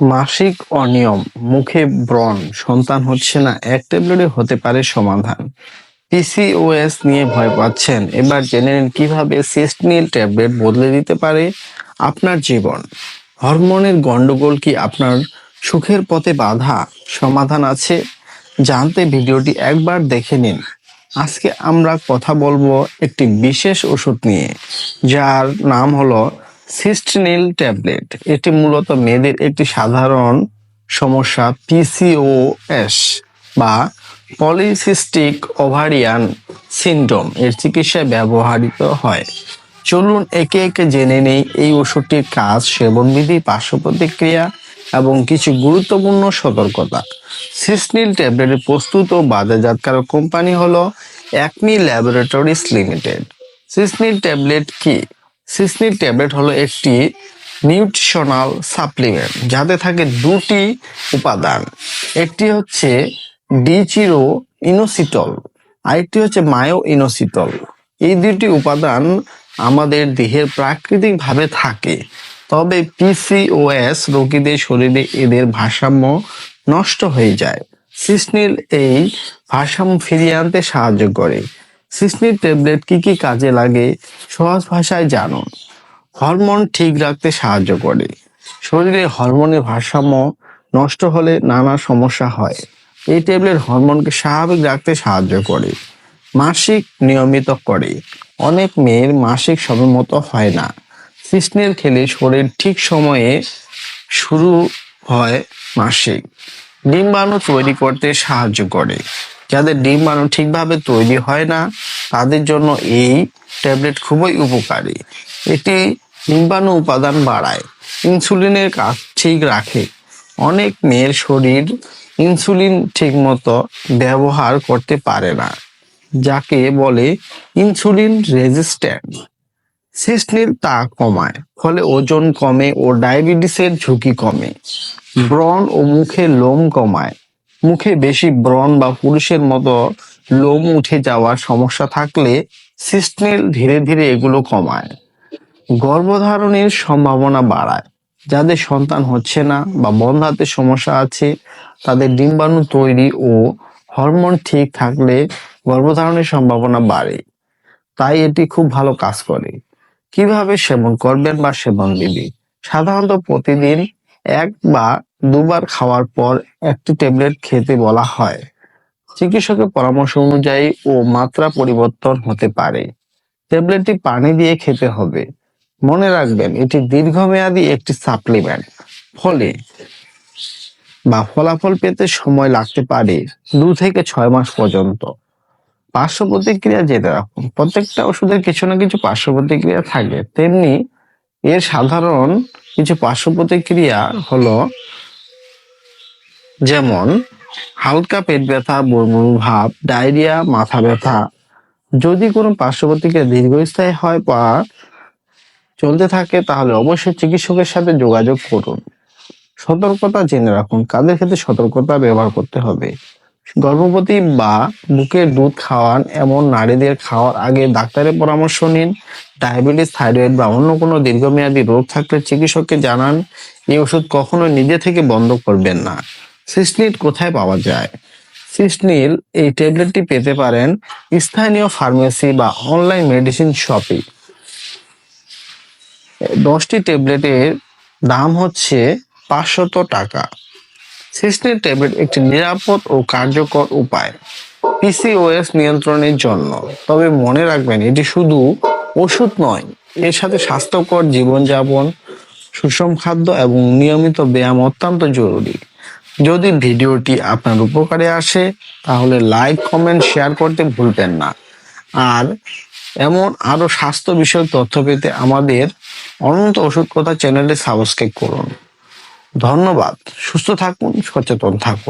মাসিক অনিয়ম, মুখে ব্রণ, সন্তান হচ্ছে না, এক ট্যাবলেটে হতে পারে সমাধান। পিসিওএস নিয়ে ভয় পাচ্ছেন, এবার জেনে নিন কীভাবে সিস্টনিল ট্যাবলেট বদলে দিতে পারে আপনার জীবন। হরমোনের গন্ডগোল কি আপনার সুখের পথে বাধা? সমাধান আছে? জানতে ভিডিওটি একবার দেখে নিন। আজকে আমরা কথা বলব একটি বিশেষ ওষুধ নিয়ে, যার নাম হলো সিস্টনিল ট্যাবলেট, এটি মূলত মেয়েদের একটি সাধারণ সমস্যা পিসিওএস বা পলিসিস্টিক ওভারিয়ান সিন্ড্রোম এর চিকিৎসায় ব্যবহৃত হয়। চলুন একে একে জেনে নেই এই ওষুধটির কাজ, সেবনবিধি পার্শ্ব প্রতিক্রিয়া এবং কিছু গুরুত্বপূর্ণ সতর্কতা। সিসনিল ট্যাবলেটের প্রস্তুত ও বাজারজাতকারক কোম্পানি হলো অ্যাকমি ল্যাবরেটরিজ লিমিটেড সিসনিল ট্যাবলেট কি? সিসনিল ট্যাবলেট হলো একটি নিউট্রিশনাল সাপ্লিমেন্ট যাতে থাকে দুটি উপাদান। একটি হচ্ছে ডিচিরো ইনোসিটল আরেকটি হচ্ছে মায়ো ইনোসিটল এই দুটি উপাদান আমাদের দেহের প্রাকৃতিকভাবে থাকে, তবে পিসিওএস রোগীদের শরীরে এদের ভারসাম্য নষ্ট হয়ে যায়। সিসনিল এই ভারসাম্য ফিরিয়ে আনতে সাহায্য করে। সিসনিল ট্যাবলেট কি কি কাজে লাগে, সহজ ভাষায় জানুন। হরমোন ঠিক রাখতে সাহায্য করে। শরীরে হরমোনের ভারসাম্য নষ্ট হলে নানা সমস্যা হয়। এই ট্যাবলেট হরমোনকে স্বাভাবিক রাখতে সাহায্য করে, মাসিক নিয়মিত করে। অনেক মেয়ের মাসিক সময় মতো হয় না। সিসনের খেলে শরীর ঠিক সময়ে শুরু হয় মাসিক। ডিম্বাণু তৈরি করতে সাহায্য করে। যাদের ডিম্বাণু ঠিকভাবে তৈরি হয় না, তাদের জন্য এই ট্যাবলেট খুবই উপকারী। এটি ডিম্বাণু উপাদান বাড়ায়, ইনসুলিনের কাজ ঠিক রাখে। অনেক মেয়ের শরীর ইনসুলিন ঠিকমতো ব্যবহার করতে পারে না, যাকে বলে ইনসুলিন রেজিস্ট্যান্ট। সিস্টনিল তা কমায়, ফলে ওজন কমে ও ডায়াবেটিসের ঝুঁকি কমে। ব্রণ ও মুখে লোম কমায়। মুখে বেশি ব্রণ বা পুরুষের মতো লোম উঠে যাওয়ার সমস্যা থাকলে সিস্টনিল ধীরে ধীরে এগুলো কমায়। গর্ভধারণের সম্ভাবনা বাড়ায়। যাদের সন্তান হচ্ছে না বা বন্ধাতে সমস্যা আছে, তাদের ডিম্বাণু তৈরি ও হরমোন ঠিক থাকলে গর্ভধারণের সম্ভাবনা বাড়ে। তাই এটি খুব ভালো কাজ করে। কীভাবে সেবন করবেন বা সেবন দিবি সাধারণত প্রতিদিন এক বা দুবার খাওয়ার পর একটি ট্যাবলেট খেতে বলা হয়। চিকিৎসকের পরামর্শ অনুযায়ী ও মাত্রা পরিবর্তন হতে পারে। ট্যাবলেটটি পানি দিয়ে খেতে হবে। মনে রাখবেন, এটি দীর্ঘমেয়াদী একটি সাপ্লিমেন্ট। ফলে বা ফলাফল পেতে সময় লাগতে পারে দু থেকে ছয় মাস পর্যন্ত। পার্শ্ব প্রতিক্রিয়া যেটা রাখুন, প্রত্যেকটা ওষুধের কিছু না কিছু পার্শ্ব প্রতিক্রিয়া থাকে। তেমনি এর সাধারণ কিছু পার্শ্ব প্রতিক্রিয়া হলো যেমন, হালকা পেট ব্যথা বর্মুর ভাব, ডায়রিয়া, মাথা ব্যথা। যদি কোনো পার্শ্ববর্তীকে দীর্ঘস্থায়ী হয় বা চলতে থাকে, তাহলে অবশ্যই চিকিৎসকের সাথে যোগাযোগ করুন। সতর্কতা জেনে রাখুন কাদের ক্ষেত্রে সতর্কতা ব্যবহার করতে হবে। গর্ভবতী বা বুকের দুধ খাওয়ান, এমন নারীদের খাওয়ার আগে ডাক্তারের পরামর্শ নিন। ডায়াবেটিস, থাইরয়েড বা অন্য কোনো দীর্ঘমেয়াদী রোগ থাকলে চিকিৎসককে জানান, এই ওষুধ কখনো নিজে থেকে বন্ধ করবেন না। সিসনিল কোথায় পাওয়া যায়? সিসনিল এই ট্যাবলেটটি পেতে পারেন স্থানীয় ফার্মেসি বা অনলাইন মেডিসিন শপে দশটি ট্যাবলেটের দাম হচ্ছে পাঁচশত টাকা। সিস্টেম ট্যাবলেট একটি নিরাপদ ও কার্যকর উপায়। পিসিওএস নিয়ন্ত্রণের জন্য। তবে মনে রাখবেন, এটি শুধু ওষুধ নয়, এর সাথে স্বাস্থ্যকর জীবনযাপন, সুষম খাদ্য এবং নিয়মিত ব্যায়াম অত্যন্ত জরুরি। যদি ভিডিওটি আপনার উপকারে আসে, তাহলে লাইক কমেন্ট শেয়ার করতে ভুলবেন না। আর এমন আরও স্বাস্থ্য বিষয়ক তথ্য পেতে আমাদের অনন্ত ওষুধ কথা চ্যানেলে সাবস্ক্রাইব করুন। ধন্যবাদ। সুস্থ থাকুন, সচেতন থাকুন।